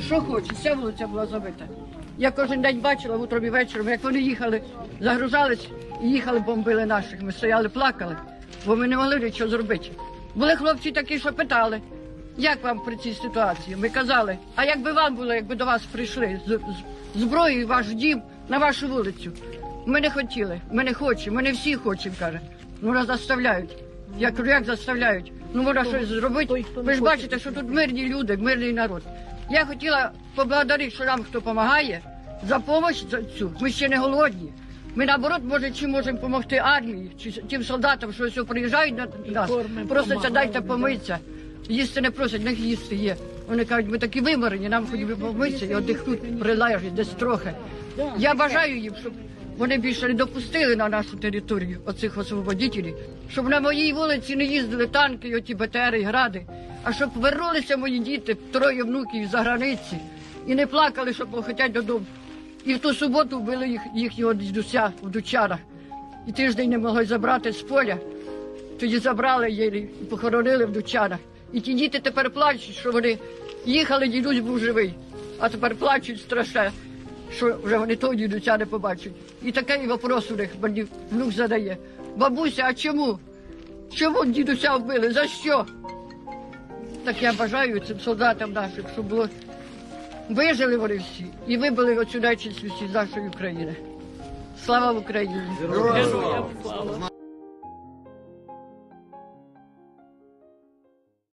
Що хочу, вся вулиця була забита. Я кожен день бачила утром і вечором, як вони їхали, загружались і їхали, бомбили наших. Ми стояли, плакали, бо ми не могли нічого зробити. Були хлопці такі, що питали, як вам при цій ситуації? Ми казали, а як би вам було, якби до вас прийшли з, з зброєю ваш дім на вашу вулицю? Ми не хотіли, ми не хочемо, ми не всі хочемо, каже. Ну нас заставляють. Я кажу, як заставляють? Ну можна щось зробити. Ви ж бачите, що тут мирні люди, мирний народ. Я хотіла поблагодарити, що нам хто допомагає за допомогу за цю. Ми ще не голодні. Ми наоборот, може, чи можемо допомогти армії, чи тим солдатам, що все приїжджають на нас, просяться, дайте помитися. Їсти не просять, не них їсти є. Вони кажуть, ми такі виморені, нам хоч би помитися і одихнути прилежить десь трохи. Я бажаю їм, щоб вони більше не допустили на нашу територію оцих освободителів, щоб на моїй вулиці не їздили танки, оті БТРи і гради, а щоб вернулися мої діти, троє внуків за границі, і не плакали, що хочуть додому. І в ту суботу вбили їх, їхнього дідуся в Дучарах. І тиждень не могли забрати з поля. Тоді забрали її і похоронили в Дучанах. І ті діти тепер плачуть, що вони їхали, дідусь був живий, а тепер плачуть страшне, що вже вони того дідуся не побачать. І такий вопрос у них мені внук задає. Бабуся, а чому? Чому дідуся вбили? За що? Так я бажаю цим солдатам нашим, щоб було вижили вони всі і вибили оцю нечисть всі з нашої України. Слава Україні!